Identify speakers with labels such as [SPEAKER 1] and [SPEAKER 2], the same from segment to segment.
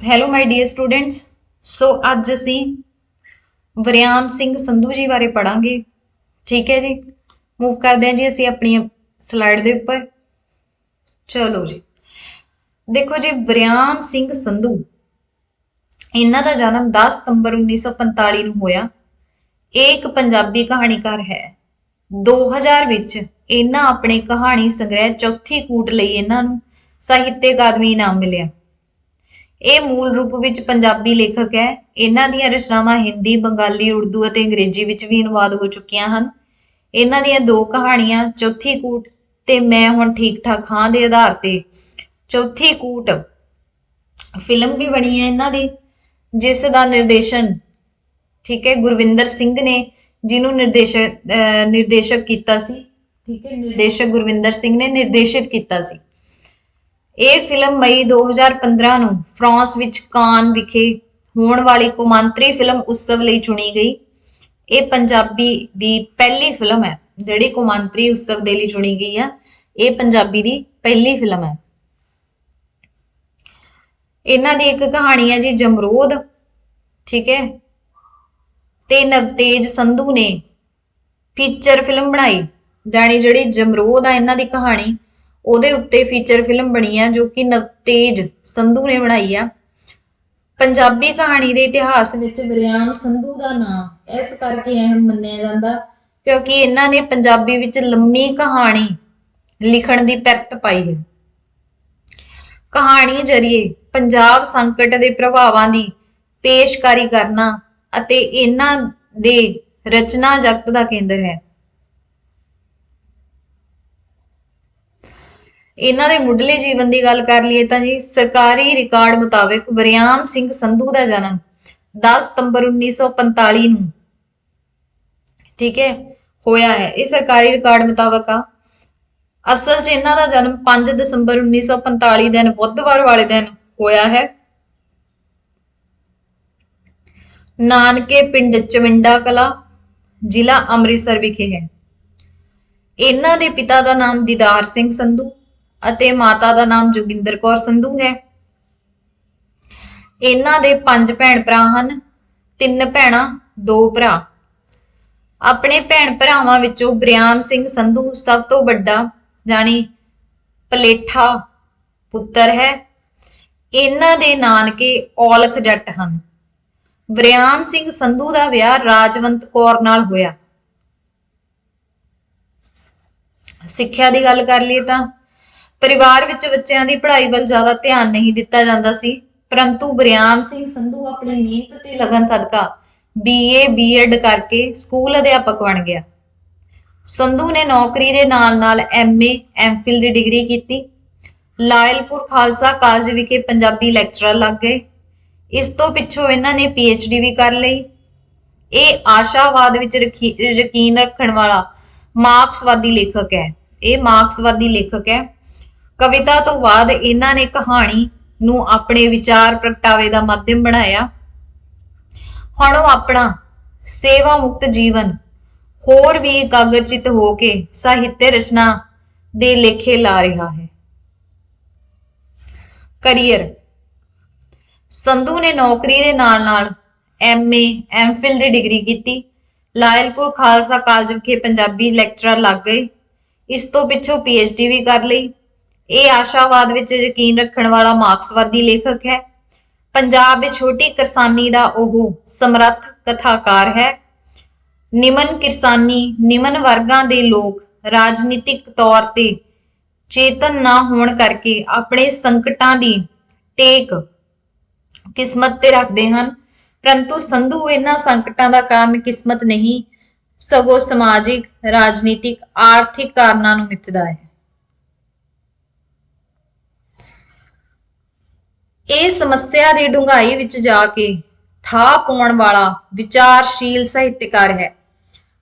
[SPEAKER 1] Hello my dear students so ਅੱਜ ਅਸੀਂ ਵਰਿਆਮ ਸਿੰਘ ਸੰਧੂ ਜੀ ਬਾਰੇ ਪੜਾਂਗੇ ਠੀਕ ਹੈ ਜੀ? ਮੂਵ ਕਰਦੇ ਹਾਂ ਜੀ ਅਸੀਂ ਆਪਣੀ ਸਲਾਈਡ ਦੇ ਉੱਪਰ। ਚਲੋ ਜੀ। ਦੇਖੋ ਜੀ, ਵਰਿਆਮ ਸਿੰਘ ਸੰਧੂ, ਇਹਨਾਂ ਦਾ ਜਨਮ 10 ਸਤੰਬਰ 1945 ਨੂੰ ਹੋਇਆ। ਇਹ ਇੱਕ ਪੰਜਾਬੀ ਕਹਾਣੀਕਾਰ ਹੈ। 2000 ਵਿੱਚ ਇਹਨਾਂ ਆਪਣੇ ਕਹਾਣੀ ਸੰਗ੍ਰਹਿ ਚੌਥੀ ਕੂਟ ਲਈ ਇਹਨਾਂ ਨੂੰ ਸਾਹਿਤਯ ਅਕਾਦਮੀ ਇਨਾਮ ਮਿਲਿਆ। ਇਹ ਮੂਲ ਰੂਪ ਵਿੱਚ ਪੰਜਾਬੀ ਲੇਖਕ ਹੈ। ਇਹਨਾਂ ਦੀਆਂ ਰਚਨਾਵਾਂ ਹਿੰਦੀ, ਬੰਗਾਲੀ, ਉਰਦੂ ਅਤੇ ਅੰਗਰੇਜ਼ੀ ਵਿੱਚ ਵੀ ਅਨੁਵਾਦ ਹੋ ਚੁੱਕੀਆਂ ਹਨ। ਇਹਨਾਂ ਦੀਆਂ ਦੋ ਕਹਾਣੀਆਂ, ਚੌਥੀ ਕੂਟ ਤੇ ਮੈਂ ਹੁਣ ਠੀਕ ਠਾਕ ਹਾਂ ਦੇ ਆਧਾਰ ਤੇ। ਚੌਥੀ ਕੂਟ ਫਿਲਮ ਵੀ ਬਣੀ ਹੈ ਇਹਨਾਂ ਦੀ, ਜਿਸ ਦਾ ਨਿਰਦੇਸ਼ਨ ਠੀਕ ਹੈ, ਗੁਰਵਿੰਦਰ ਸਿੰਘ ਨੇ, ਜਿਹਨੂੰ ਨਿਰਦੇਸ਼ਕ ਨਿਰਦੇਸ਼ਕ ਕੀਤਾ ਸੀ। ਠੀਕ ਹੈ, ਨਿਰਦੇਸ਼ਕ ਗੁਰਵਿੰਦਰ ਸਿੰਘ ਨੇ ਨਿਰਦੇਸ਼ਿਤ ਕੀਤਾ ਸੀ। ਇਹ ਫਿਲਮ ਮਈ 2015 ਨੂੰ ਫਰਾਂਸ ਵਿੱਚ ਕਾਨ ਵਿਖੇ ਹੋਣ ਵਾਲੀ ਕੌਮਾਂਤਰੀ ਫਿਲਮ ਉਤਸਵ ਲਈ ਚੁਣੀ ਗਈ। ਇਹ ਪੰਜਾਬੀ ਦੀ ਪਹਿਲੀ ਫਿਲਮ ਹੈ, ਜਿਹੜੀ ਕੌਮਾਂਤਰੀ ਉਤਸਵ ਦੇ ਲਈ ਚੁਣੀ ਗਈ ਆ। ਇਹ ਪੰਜਾਬੀ ਦੀ ਪਹਿਲੀ ਫਿਲਮ ਹੈ। ਇਹਨਾਂ ਦੀ ਇੱਕ ਕਹਾਣੀ ਹੈ ਜੀ, ਜਮਰੋਦ, ਠੀਕ ਹੈ? ਤੇ ਨਵਤੇਜ ਸੰਧੂ ਨੇ ਫੀਚਰ ਫਿਲਮ ਬਣਾਈ। ਜਾਣੀ ਜਿਹੜੀ ਜਮਰੋਦ ਆ, ਇਹਨਾਂ ਦੀ ਕਹਾਣੀ ਉਹਦੇ ਉੱਤੇ ਫੀਚਰ ਫਿਲਮ ਬਣੀ ਆ ਜੋ ਕਿ ਨਵਤੇਜ ਸੰਧੂ ਨੇ ਬਣਾਈ ਆ। ਪੰਜਾਬੀ ਕਹਾਣੀ ਦੇ ਇਤਿਹਾਸ ਵਿੱਚ ਵਰਿਆਮ ਸੰਧੂ ਦਾ ਨਾਮ ਇਸ ਕਰਕੇ ਅਹਿਮ ਮੰਨਿਆ ਜਾਂਦਾ ਕਿਉਂਕਿ ਇਹਨਾਂ ਨੇ ਪੰਜਾਬੀ ਵਿੱਚ ਲੰਮੀ ਕਹਾਣੀ ਲਿਖਣ ਦੀ ਪਿਰਤ ਪਾਈ ਹੈ। ਕਹਾਣੀ ਜਰੀਏ ਪੰਜਾਬ ਸੰਕਟ ਦੇ ਪ੍ਰਭਾਵਾਂ ਦੀ ਪੇਸ਼ਕਾਰੀ ਕਰਨਾ ਅਤੇ ਇਹਨਾਂ ਦੇ ਰਚਨਾ ਜਗਤ ਦਾ ਕੇਂਦਰ ਹੈ। ਇਹਨਾਂ ਦੇ ਮੁੱਢਲੇ ਜੀਵਨ ਦੀ ਗੱਲ ਕਰ ਲਈਏ ਤਾਂ ਜੀ, ਸਰਕਾਰੀ ਰਿਕਾਰਡ ਮੁਤਾਬਕ ਵਰਿਆਮ ਸਿੰਘ ਸੰਧੂ ਦਾ ਜਨਮ 10 ਸਤੰਬਰ 1945 ਨੂੰ। ਠੀਕ ਹੈ, ਹੋਇਆ ਹੈ। ਇਹ ਸਰਕਾਰੀ ਰਿਕਾਰਡ ਮੁਤਾਬਕ ਆ। ਅਸਲ 'ਚ ਇਹਨਾਂ ਦਾ ਜਨਮ 5 ਦਸੰਬਰ 1945 ਦਿਨ, ਬੁੱਧਵਾਰ ਵਾਲੇ ਦਿਨ ਹੋਇਆ ਹੈ। ਨਾਨਕੇ ਪਿੰਡ ਚਵਿੰਡਾ ਕਲਾ, ਜ਼ਿਲ੍ਹਾ ਅੰਮ੍ਰਿਤਸਰ ਵਿਖੇ ਹੈ। ਇਹਨਾਂ ਦੇ ਪਿਤਾ ਦਾ ਨਾਮ ਦੀਦਾਰ ਸਿੰਘ ਸੰਧੂ ਅਤੇ ਮਾਤਾ ਦਾ ਨਾਮ ਜੋਗਿੰਦਰ ਕੌਰ ਸੰਧੂ ਹੈ। ਇਹਨਾਂ ਦੇ ਪੰਜ ਭੈਣ ਭਰਾ ਹਨ। ਤਿੰਨ ਭੈਣਾਂ, ਦੋ ਭਰਾ। ਆਪਣੇ ਭੈਣ ਭਰਾਵਾਂ ਵਿੱਚੋਂ ਬ੍ਰਿਆਮ ਸਿੰਘ ਸੰਧੂ ਸਭ ਤੋਂ ਵੱਡਾ ਜਾਨੀ ਪਲੇਠਾ ਪੁੱਤਰ ਹੈ। ਇਹਨਾਂ ਦੇ ਨਾਨਕੇ ਔਲਖ ਜੱਟ ਹਨ। ਬ੍ਰਿਆਮ ਸਿੰਘ ਸੰਧੂ ਦਾ ਵਿਆਹ ਰਾਜਵੰਤ ਕੌਰ ਨਾਲ ਹੋਇਆ। ਸਿੱਖਿਆ ਦੀ ਗੱਲ ਕਰ ਲਈਏ ਤਾਂ ਪਰਿਵਾਰ ਵਿੱਚ ਬੱਚਿਆਂ ਦੀ ਪੜ੍ਹਾਈ ਵੱਲ ਜ਼ਿਆਦਾ ਧਿਆਨ ਨਹੀਂ ਦਿੱਤਾ ਜਾਂਦਾ ਸੀ। ਪਰੰਤੂ ਬ੍ਰਿਆਮ ਸਿੰਘ ਸੰਧੂ ਆਪਣੀ ਮਿਹਨਤ ਤੇ ਲਗਨ ਸਦਕਾ ਬੀਏ ਬੀਐਡ ਕਰਕੇ ਸਕੂਲ ਅਧਿਆਪਕ ਬਣ ਗਿਆ। ਸੰਧੂ ਨੇ ਨੌਕਰੀ ਦੇ ਨਾਲ-ਨਾਲ ਐਮਏ ਐਮਫਿਲ ਦੀ ਡਿਗਰੀ ਕੀਤੀ। ਲਾਇਲਪੁਰ ਖਾਲਸਾ ਕਾਲਜ ਵਿਖੇ ਪੰਜਾਬੀ ਲੈਕਚਰਰ ਲੱਗ ਗਏ। ਇਸ ਤੋਂ ਪਿੱਛੋਂ ਇਹਨਾਂ ਨੇ ਪੀਐਚਡੀ ਵੀ ਕਰ ਲਈ। ਇਹ ਆਸ਼ਾਵਾਦ ਵਿੱਚ ਰਖੀ- ਯਕੀਨ ਰੱਖਣ ਵਾਲਾ ਮਾਰਕਸਵਾਦੀ ਲੇਖਕ ਹੈ। ਇਹ ਮਾਰਕਸਵਾਦੀ ਲੇਖਕ ਹੈ। ਕਵਿਤਾ ਤੋਂ ਬਾਅਦ ਇਹਨਾਂ ਨੇ ਕਹਾਣੀ ਨੂੰ ਆਪਣੇ ਵਿਚਾਰ ਪ੍ਰਗਟਾਵੇ ਦਾ ਮਾਧਿਅਮ ਬਣਾਇਆ। ਹੁਣ ਉਹ ਆਪਣਾ ਸੇਵਾ ਮੁਕਤ ਜੀਵਨ, ਹੋਰ ਵੀ ਇਕਾਗਰਚਿਤ ਹੋ ਕੇ ਸਾਹਿਤ ਰਚਨਾ ਦੇ ਲੇਖੇ ਲਾ ਰਿਹਾ ਹੈ। ਕਰੀਅਰ। ਸੰਧੂ ਨੇ ਨੌਕਰੀ ਦੇ ਨਾਲ-ਨਾਲ ਐਮਏ ਐਮਫਿਲ ਦੀ ਡਿਗਰੀ ਕੀਤੀ। ਲਾਇਲਪੁਰ ਖਾਲਸਾ ਕਾਲਜ ਵਿਖੇ ਪੰਜਾਬੀ ਲੈਕਚਰਰ ਲੱਗ ਗਏ। ਇਸ ਤੋਂ ਪਿੱਛੋਂ ਪੀਐਚਡੀ ਵੀ ਕਰ ਲਈ। ਇਹ ਆਸ਼ਾਵਾਦ ਵਿੱਚ ਯਕੀਨ ਰੱਖਣ ਵਾਲਾ ਮਾਰਕਸਵਾਦੀ ਲੇਖਕ ਹੈ। ਪੰਜਾਬ ਵਿੱਚ ਛੋਟੀ ਕਿਰਸਾਨੀ ਦਾ ਉਹ ਸਮਰੱਥ ਕਥਾਕਾਰ ਹੈ। ਨਿਮਨ ਕਿਰਸਾਨੀ, ਨਿਮਨ ਵਰਗਾਂ ਦੇ ਲੋਕ ਰਾਜਨੀਤਿਕ ਤੌਰ ਤੇ ਚੇਤਨ ਨਾ ਹੋਣ ਕਰਕੇ ਆਪਣੇ ਸੰਕਟਾਂ ਦੀ ਟੇਕ ਕਿਸਮਤ ਤੇ ਰੱਖਦੇ ਹਨ। ਪਰੰਤੂ ਸੰਧੂ ਇਹਨਾਂ ਸੰਕਟਾਂ ਦਾ ਕਾਰਨ ਕਿਸਮਤ ਨਹੀਂ, ਸਗੋਂ ਸਮਾਜਿਕ, ਰਾਜਨੀਤਿਕ, ਆਰਥਿਕ ਕਾਰਨਾਂ ਨੂੰ ਮਿੱਥਦਾ ਹੈ। ਇਹ ਸਮੱਸਿਆ ਦੀ ਡੂੰਘਾਈ ਵਿੱਚ ਜਾ ਕੇ ਥਾਂ ਪਾਉਣ ਵਾਲਾ ਵਿਚਾਰਸ਼ੀਲ ਸਾਹਿਤਕਾਰ ਹੈ।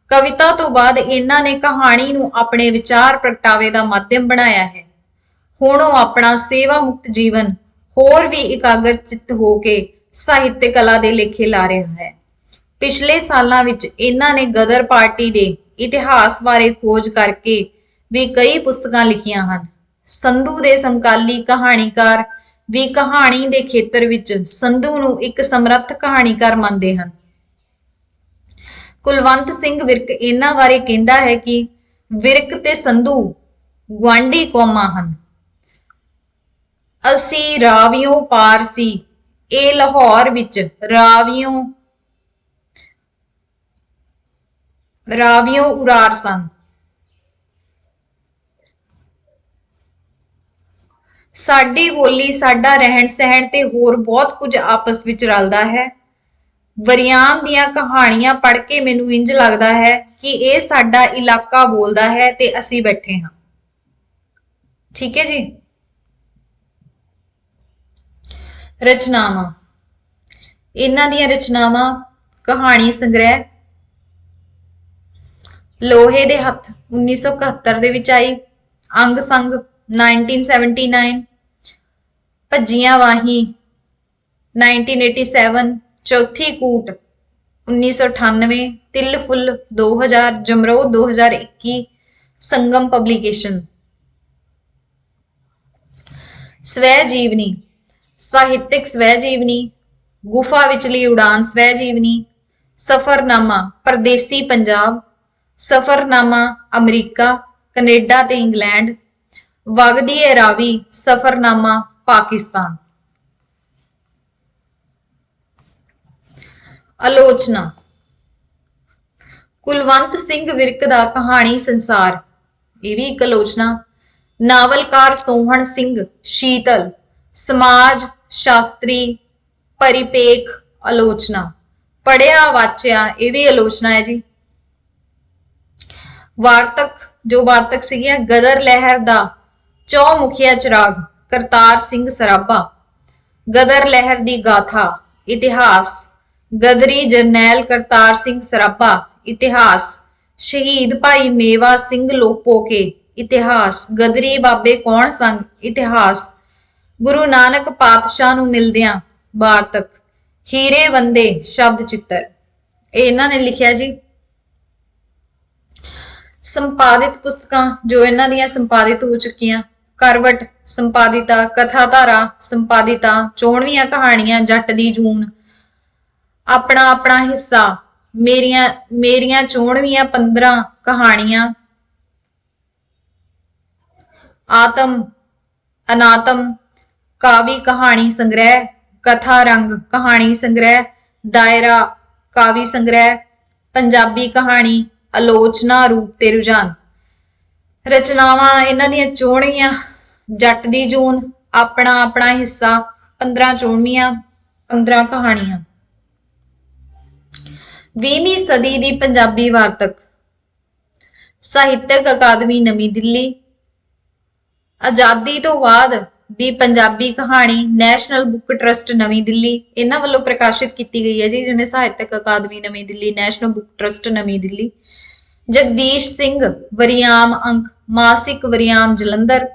[SPEAKER 1] ਕਵਿਤਾ ਤੋਂ ਬਾਅਦ ਇਹਨਾਂ ਨੇ ਕਹਾਣੀ ਨੂੰ ਆਪਣੇ ਵਿਚਾਰ ਪ੍ਰਗਟਾਵੇ ਦਾ ਮਾਧਿਅਮ ਬਣਾਇਆ ਹੈ। ਹੁਣ ਉਹ ਆਪਣਾ ਸੇਵਾ ਮੁਕਤ ਜੀਵਨ ਹੋਰ ਵੀ ਇਕਾਗਰ ਚਿੱਤ ਹੋ ਕੇ ਸਾਹਿਤ ਕਲਾ ਦੇ ਲੇਖੇ ਲਾ ਰਿਹਾ ਹੈ। ਪਿਛਲੇ ਸਾਲਾਂ ਵਿੱਚ ਇਹਨਾਂ ਨੇ ਗਦਰ ਪਾਰਟੀ ਦੇ ਇਤਿਹਾਸ ਬਾਰੇ ਖੋਜ ਕਰਕੇ ਵੀ ਕਈ ਪੁਸਤਕਾਂ ਲਿਖੀਆਂ ਹਨ। ਸੰਧੂ ਦੇ ਸਮਕਾਲੀ ਕਹਾਣੀਕਾਰ ਵੀ ਕਹਾਣੀ ਦੇ ਖੇਤਰ ਵਿੱਚ ਸੰਧੂ ਨੂੰ ਇੱਕ ਸਮਰੱਥ ਕਹਾਣੀਕਾਰ ਮੰਨਦੇ ਹਨ। ਕੁਲਵੰਤ ਸਿੰਘ ਵਿਰਕ ਇਹਨਾਂ ਬਾਰੇ ਕਹਿੰਦਾ ਹੈ ਕਿ ਵਿਰਕ ਤੇ ਸੰਧੂ ਗੁਆਂਢੀ ਕੌਮਾਂ ਹਨ। ਅਸੀਂ ਰਾਵਿਓ ਪਾਰ ਸੀ। ਇਹ ਲਾਹੌਰ ਵਿੱਚ ਰਾਵਿਓ ਰਾਵਿਓ ਉਰਾਰ ਸਨ। ਸਾਡੀ ਬੋਲੀ, ਸਾਡਾ ਰਹਿਣ ਸਹਿਣ ਤੇ ਹੋਰ ਬਹੁਤ ਕੁਝ ਆਪਸ ਵਿੱਚ ਰਲਦਾ ਹੈ। ਵਰਿਆਮ ਦੀਆਂ ਕਹਾਣੀਆਂ ਪੜ੍ਹ ਕੇ ਮੈਨੂੰ ਇੰਜ ਲੱਗਦਾ ਹੈ ਕਿ ਇਹ ਸਾਡਾ ਇਲਾਕਾ ਬੋਲਦਾ ਹੈ ਤੇ ਅਸੀਂ ਬੈਠੇ ਹਾਂ। ਠੀਕ ਹੈ ਜੀ? ਰਚਨਾਵਾਂ। ਇਹਨਾਂ ਦੀਆਂ ਰਚਨਾਵਾਂ, ਕਹਾਣੀ ਸੰਗ੍ਰਹਿ। ਲੋਹੇ ਦੇ ਹੱਥ 1971 ਦੇ ਵਿੱਚ ਆਈ। ਅੰਗ ਸੰਗ 1979 ਭੱਜੀਆਂ ਵਾਹੀ 1987 ਚੌਥੀ ਕੂਟ 1998 ਤਿਲ ਫੁੱਲ 2000 ਜਮਰੋ 2021 ਸੰਗਮ ਪਬਲੀਕੇਸ਼ਨ ਸਵੈ ਜੀਵਨੀ ਸਾਹਿਤਿਕ ਸਵੈ ਜੀਵਨੀ ਗੁਫਾ ਵਿਚਲੀ ਉਡਾਨ ਸਵੈ ਜੀਵਨੀ ਸਫਰਨਾਮਾ, ਪਰਦੇਸੀ ਪੰਜਾਬ, ਸਫਰਨਾਮਾ ਅਮਰੀਕਾ, ਕੈਨੇਡਾ ਤੇ ਇੰਗਲੈਂਡ ਵਗਦੀ ਏ ਰਾਵੀ, ਸਫਰਨਾਮਾ, ਪਾਕਿਸਤਾਨ। ਆਲੋਚਨਾ। ਕੁਲਵੰਤ ਸਿੰਘ ਵਿਰਕ ਦਾ ਕਹਾਣੀ ਸੰਸਾਰ। ਇਹ ਵੀ ਇੱਕ ਆਲੋਚਨਾ। ਨਾਵਲਕਾਰ ਸੋਹਣ ਸਿੰਘ, ਸ਼ੀਤਲ। ਸਮਾਜ, ਸ਼ਾਸਤਰੀ, ਪਰਿਪੇਖ, ਆਲੋਚਨਾ। ਪੜਿਆ ਵਾਚਿਆ, ਇਹ ਵੀ ਆਲੋਚਨਾ ਹੈ ਜੀ। ਵਾਰਤਕ, ਜੋ ਵਾਰਤਕ ਸੀਗੀਆਂ, ਗਦਰ ਲਹਿਰ ਦਾ ਚੌਮੁਖੀਆ ਚਿਰਾਗ, ਕਰਤਾਰ ਸਿੰਘ ਸਰਾਭਾ। ਗਦਰ ਲਹਿਰ ਦੀ ਗਾਥਾ, ਇਤਿਹਾਸ। ਗਦਰੀ ਜਰਨੈਲ ਕਰਤਾਰ ਸਿੰਘ ਸਰਾਭਾ, ਇਤਿਹਾਸ। ਸ਼ਹੀਦ ਭਾਈ ਮੇਵਾ ਸਿੰਘ ਲੋਪੋਕੇ ਇਤਿਹਾਸ। ਗਦਰੀ ਬਾਬੇ ਕੌਣ ਸੰਗ ਇਤਿਹਾਸ। ਗੁਰੂ ਨਾਨਕ ਪਾਤਸ਼ਾਹ ਨੂੰ ਮਿਲਦਿਆਂ ਵਾਰਤਕ। ਹੀਰੇ ਵੰਦੇ ਸ਼ਬਦ ਚਿੱਤਰ। ਇਹ ਇਹਨਾਂ ਨੇ ਲਿਖਿਆ ਜੀ। ਸੰਪਾਦਿਤ ਪੁਸਤਕਾਂ ਜੋ ਇਹਨਾਂ ਦੀਆਂ ਸੰਪਾਦਿਤ ਹੋ ਚੁੱਕੀਆਂ। ਕਰਵਟ, ਸੰਪਾਦਿਤਾ ਕਥਾ ਧਾਰਾ ਸੰਪਾਦਿਤਾ ਚੋਣਵੀਆਂ ਕਹਾਣੀਆਂ, ਜੱਟ ਦੀ ਜੂਨ। ਆਪਣਾ ਆਪਣਾ ਹਿੱਸਾ, ਮੇਰੀਆਂ ਮੇਰੀਆਂ ਚੋਣਵੀਆਂ 15 ਕਹਾਣੀਆਂ। ਆਤਮ, ਅਨਾਤਮ, ਕਾਵੀ ਕਹਾਣੀ ਸੰਗ੍ਰਹਿ, ਕਥਾ ਰੰਗ ਕਹਾਣੀ ਸੰਗ੍ਰਹਿ, ਦਾਇਰਾ, ਕਾਵੀ ਸੰਗ੍ਰਹਿ, ਪੰਜਾਬੀ ਕਹਾਣੀ, ਆਲੋਚਨਾ ਰੂਪ ਤੇ ਰੁਝਾਨ। ਰਚਨਾਵਾਂ, ਇਹਨਾਂ ਦੀਆਂ ਚੋਣਵੀਆਂ ਜੱਟ ਦੀ ਜੂਨ, ਆਪਣਾ ਆਪਣਾ ਹਿੱਸਾ 15 ਚੋਣਵੀਆਂ 15 ਕਹਾਣੀਆਂ। 20ਵੀਂ ਸਦੀ ਦੀ ਪੰਜਾਬੀ ਵਾਰਤਕ। ਸਾਹਿਤਕ ਅਕਾਦਮੀ ਨਵੀਂ ਦਿੱਲੀ। ਆਜ਼ਾਦੀ ਤੋਂ ਬਾਅਦ ਦੀ ਪੰਜਾਬੀ ਕਹਾਣੀ ਨੈਸ਼ਨਲ ਬੁੱਕ ਟਰਸਟ ਨਵੀਂ ਦਿੱਲੀ, ਇਹਨਾਂ ਵੱਲੋਂ ਪ੍ਰਕਾਸ਼ਿਤ ਕੀਤੀ ਗਈ ਹੈ ਜੀ, ਜਿਵੇਂ ਸਾਹਿਤਕ ਅਕਾਦਮੀ ਨਵੀਂ ਦਿੱਲੀ, ਨੈਸ਼ਨਲ ਬੁੱਕ ਟਰਸਟ ਨਵੀਂ ਦਿੱਲੀ। ਜਗਦੀਸ਼ ਸਿੰਘ ਵਰਿਆਮ ਅੰਕ ਮਾਸਿਕ ਵਰਿਆਮ ਜਲੰਧਰ।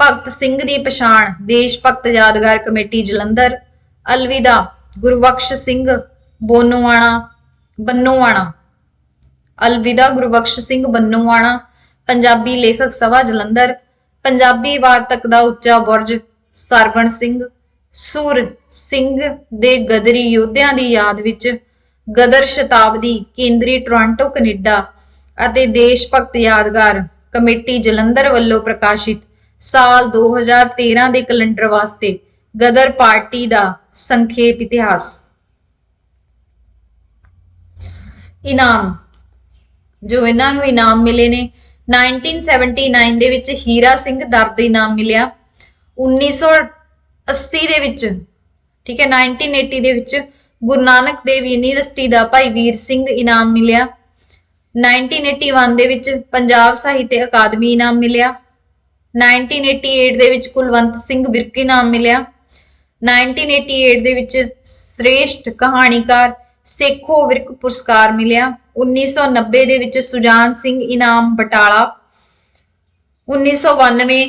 [SPEAKER 1] ਭਗਤ ਸਿੰਘ ਦੀ ਪਛਾਣ ਦੇਸ਼ ਭਗਤ ਯਾਦਗਾਰ ਕਮੇਟੀ ਜਲੰਧਰ। ਅਲਵਿਦਾ, ਗੁਰਬਖਸ਼ ਸਿੰਘ ਬੋਨੋਆਣਾ, ਬੰਨੋਆਣਾ। ਅਲਵਿਦਾ, ਗੁਰਬਖਸ਼ ਸਿੰਘ ਬੰਨੋਆਣਾ, ਪੰਜਾਬੀ ਲੇਖਕ ਸਭਾ ਜਲੰਧਰ। ਪੰਜਾਬੀ ਵਾਰਤਕ ਦਾ ਉੱਚਾ ਬੁਰਜ ਸਰਵਣ ਸਿੰਘ। ਸੂਰ ਸਿੰਘ ਦੇ ਗਦਰੀ ਯੋਧਿਆਂ ਦੀ ਯਾਦ ਵਿੱਚ ਗਦਰ ਸ਼ਤਾਬਦੀ ਕੇਂਦਰੀ ਟੋਰਾਂਟੋ, ਕੈਨੇਡਾ ਅਤੇ ਦੇਸ਼ ਭਗਤ ਯਾਦਗਾਰ ਕਮੇਟੀ ਜਲੰਧਰ ਵੱਲੋਂ ਪ੍ਰਕਾਸ਼ਿਤ ਸਾਲ 2013 ਦੇ ਕੈਲੰਡਰ ਵਾਸਤੇ ਗਦਰ ਪਾਰਟੀ ਦਾ ਸੰਖੇਪ ਇਤਿਹਾਸ। ਇਨਾਮ। ਜੋ ਇਹਨਾਂ ਨੂੰ ਇਨਾਮ ਮਿਲੇ ਨੇ 1979 ਦੇ ਵਿੱਚ ਹੀਰਾ ਸਿੰਘ ਦਰਦ ਇਨਾਮ ਮਿਲਿਆ। 1980 ਦੇ ਵਿੱਚ, ਠੀਕ ਹੈ 1980 ਦੇ ਵਿੱਚ ਗੁਰੂ ਨਾਨਕ ਦੇਵ ਯੂਨੀਵਰਸਿਟੀ ਦਾ ਭਾਈ ਵੀਰ ਸਿੰਘ ਇਨਾਮ ਮਿਲਿਆ। 1981 ਦੇ ਵਿੱਚ ਪੰਜਾਬ ਸਾਹਿਤ ਅਕਾਦਮੀ ਇਨਾਮ ਮਿਲਿਆ। 1988 ਦੇ ਵਿੱਚ ਕੁਲਵੰਤ ਸਿੰਘ ਵਿਰਕ ਇਨਾਮ ਮਿਲਿਆ। 1988 ਦੇ ਵਿੱਚ ਸ੍ਰੇਸ਼ਟ ਕਹਾਣੀਕਾਰ ਸੇਖੋ ਵਿਰਕ ਪੁਰਸਕਾਰ ਮਿਲਿਆ। 1990 ਦੇ ਵਿੱਚ ਸੁਜਾਨ ਸਿੰਘ ਇਨਾਮ ਬਟਾਲਾ। 1992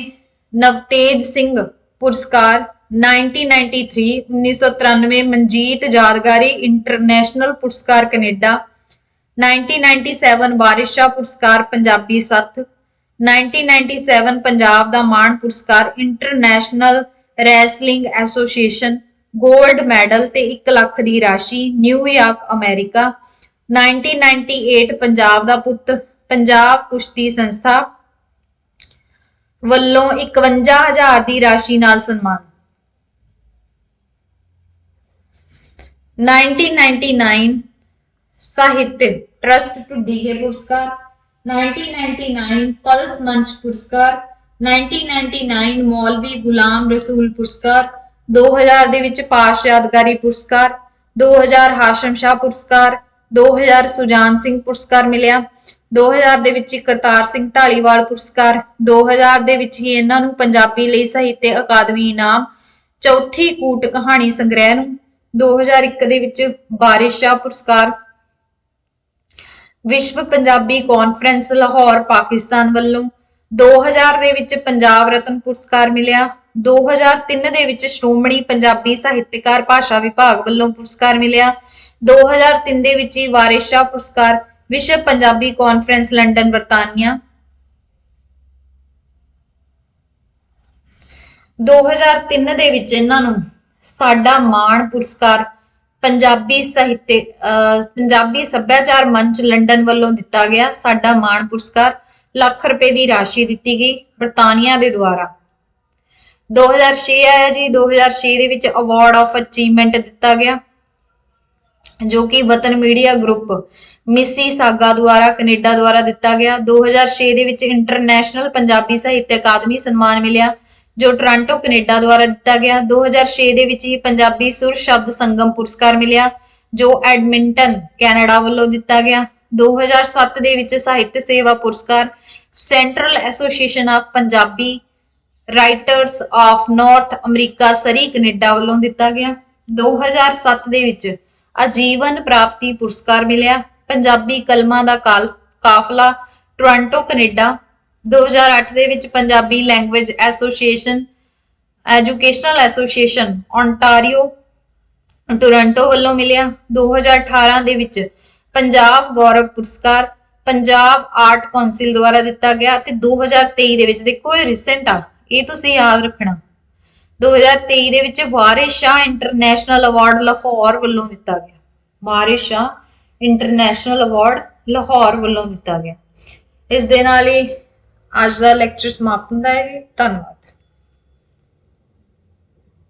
[SPEAKER 1] ਨਵਤੇਜ ਸਿੰਘ ਪੁਰਸਕਾਰ। 1993 1993 ਮਨਜੀਤ ਯਾਦਗਾਰੀ ਇੰਟਰਨੈਸ਼ਨਲ ਪੁਰਸਕਾਰ ਕੈਨੇਡਾ। 1997 ਵਾਰਿਸ ਸ਼ਾਹ ਪੁਰਸਕਾਰ ਪੰਜਾਬੀ ਸੱਥ 1997 ਪੰਜਾਬ ਦਾ ਮਾਣ ਪੁਰਸਕਾਰ ਇੰਟਰਨੈਸ਼ਨਲ ਰੈਸਲਿੰਗ ਐਸੋਸੀਏਸ਼ਨ 골ਡ ਮੈਡਲ ਤੇ 1 ਲੱਖ ਦੀ ਰਾਸ਼ੀ ਨਿਊਯਾਰਕ ਅਮਰੀਕਾ 1998 ਪੰਜਾਬ ਦਾ ਪੁੱਤ, ਪੰਜਾਬ ਕੁਸ਼ਤੀ ਸੰਸਥਾ ਵੱਲੋਂ 51000 ਦੀ ਰਾਸ਼ੀ ਨਾਲ ਸਨਮਾਨ। 1999 ਸਾਹਿਤ ਟਰਸਟ ਢੁੱਡੀ ਕੇ ਪੁਰਸਕਾਰ 1999 ਪਲਸ ਮੰਚ ਪੁਰਸਕਾਰ 1999 ਮੌਲਵੀ ਗੁਲਾਮ ਰਸੂਲ ਪੁਰਸਕਾਰ 2000 ਦੇ ਵਿੱਚ ਪਾਸ਼ ਯਾਦਗਾਰੀ ਪੁਰਸਕਾਰ 2000 ਹਾਸ਼ਮ ਸ਼ਾਹ ਪੁਰਸਕਾਰ 2000 ਸੁਜਾਨ ਸਿੰਘ ਪੁਰਸਕਾਰ ਮਿਲਿਆ 2000 ਦੇ ਵਿੱਚ ਕਰਤਾਰ ਸਿੰਘ ਢਾਲੀਵਾਲ ਪੁਰਸਕਾਰ 2000 ਦੇ ਵਿੱਚ ਹੀ ਇਹਨਾਂ ਨੂੰ ਪੰਜਾਬੀ ਲਈ ਸਾਹਿਤ ਅਕਾਦਮੀ ਇਨਾਮ, ਚੌਥੀ ਕੂਟ ਕਹਾਣੀ ਸੰਗ੍ਰਹਿ ਨੂੰ 2001 ਦੇ ਵਿੱਚ ਬਾਰਿਸ਼ ਸ਼ਾਹ ਪੁਰਸਕਾਰ ਵਿਸ਼ਵ ਪੰਜਾਬੀ ਕਾਨਫਰੰਸ ਲਾਹੌਰ, ਪਾਕਿਸਤਾਨ ਵੱਲੋਂ 2000 ਦੇ ਵਿੱਚ ਪੰਜਾਬ ਰਤਨ ਪੁਰਸਕਾਰ ਮਿਲਿਆ। 2003 ਦੇ ਵਿੱਚ ਸ਼੍ਰੋਮਣੀ ਪੰਜਾਬੀ ਸਾਹਿਤਕਾਰ ਭਾਸ਼ਾ ਵਿਭਾਗ ਵੱਲੋਂ ਪੁਰਸਕਾਰ ਮਿਲਿਆ। 2003 ਦੇ ਵਿੱਚ ਹੀ ਵਾਰਿਸ ਪੁਰਸਕਾਰ ਵਿਸ਼ਵ ਪੰਜਾਬੀ ਕਾਨਫਰੰਸ ਲੰਡਨ, ਬਰਤਾਨੀਆ। 2003 ਦੇ ਵਿੱਚ ਇਹਨਾਂ ਨੂੰ ਸਾਡਾ ਮਾਣ ਪੁਰਸਕਾਰ ਪੰਜਾਬੀ ਸਾਹਿਤ ਅਹ ਪੰਜਾਬੀ ਸੱਭਿਆਚਾਰ ਮੰਚ ਲੰਡਨ ਵੱਲੋਂ ਦਿੱਤਾ ਗਿਆ ਸਾਡਾ ਮਾਣ ਪੁਰਸਕਾਰ ਲੱਖ ਰੁਪਏ ਦੀ ਰਾਸ਼ੀ ਦਿੱਤੀ ਗਈ ਬਰਤਾਨੀਆ ਦੇ ਦੁਆਰਾ। 2006 ਆਇਆ ਜੀ 2006 ਦੇ ਵਿੱਚ ਅਵਾਰਡ ਆਫ ਅਚੀਵਮੈਂਟ ਦਿੱਤਾ ਗਿਆ, ਜੋ ਕਿ Watan media group Mississauga ਦੁਆਰਾ, ਕੈਨੇਡਾ ਦੁਆਰਾ ਦਿੱਤਾ ਗਿਆ। 2006 ਦੇ ਵਿੱਚ ਇੰਟਰਨੈਸ਼ਨਲ ਪੰਜਾਬੀ ਸਾਹਿਤ ਅਕਾਦਮੀ ਸਨਮਾਨ ਮਿਲਿਆ। ਜੋ ਟੋਰਾਂਟੋ ਕੈਨੇਡਾ ਦੁਆਰਾ ਦਿੱਤਾ ਗਿਆ। 2006 ਦੇ ਵਿੱਚ ਹੀ ਪੰਜਾਬੀ ਸੁਰ ਸ਼ਬਦ ਸੰਗਮ ਪੁਰਸਕਾਰ ਮਿਲਿਆ, ਜੋ ਐਡਮਿੰਟਨ, ਕੈਨੇਡਾ ਵੱਲੋਂ ਦਿੱਤਾ ਗਿਆ। 2007 ਦੇ ਵਿੱਚ ਸਾਹਿਤ ਸੇਵਾ ਪੁਰਸਕਾਰ, central association of Punjabi writers of north America, Surrey, Canada ਵੱਲੋਂ ਦਿੱਤਾ ਗਿਆ। 2007 ਦੇ ਵਿੱਚ ਆਜੀਵਨ ਪ੍ਰਾਪਤੀ ਪੁਰਸਕਾਰ ਮਿਲਿਆ। ਪੰਜਾਬੀ ਕਲਮਾਂ ਦਾ ਕਾਲ ਕਾਫਲਾ ਟੋਰਾਂਟੋ ਕੈਨੇਡਾ 2008 ਦੇ ਵਿੱਚ Punjabi language association educational association Ontario Toronto ਵੱਲੋਂ ਮਿਲਿਆ। 2018 ਦੇ ਵਿੱਚ ਪੰਜਾਬ ਗੌਰਵ ਪੁਰਸਕਾਰ, ਪੰਜਾਬ ਆਰਟ ਕੌਂਸਲ ਦੁਆਰਾ ਦਿੱਤਾ ਗਿਆ ਤੇ 2023 ਦੇ ਵਿੱਚ ਦੇਖੋ ਇਹ ਰੀਸੈਂਟ ਆ, ਇਹ ਤੁਸੀਂ ਯਾਦ ਰੱਖਣਾ। 2023 ਦੇ ਵਿੱਚ ਵਾਰਿਸ ਸ਼ਾਹ ਇੰਟਰਨੈਸ਼ਨਲ ਅਵਾਰਡ ਲਾਹੌਰ ਵੱਲੋਂ ਦਿੱਤਾ ਗਿਆ। ਵਾਰਿਸ ਸ਼ਾਹ ਇੰਟਰਨੈਸ਼ਨਲ ਅਵਾਰਡ ਲਾਹੌਰ ਵੱਲੋਂ ਦਿੱਤਾ ਗਿਆ। ਇਸ ਦੇ ਨਾਲ ਹੀ ਅੱਜ ਦਾ ਲੈਕਚਰ ਸਮਾਪਤ ਹੁੰਦਾ ਹੈ ਜੀ ਧੰਨਵਾਦ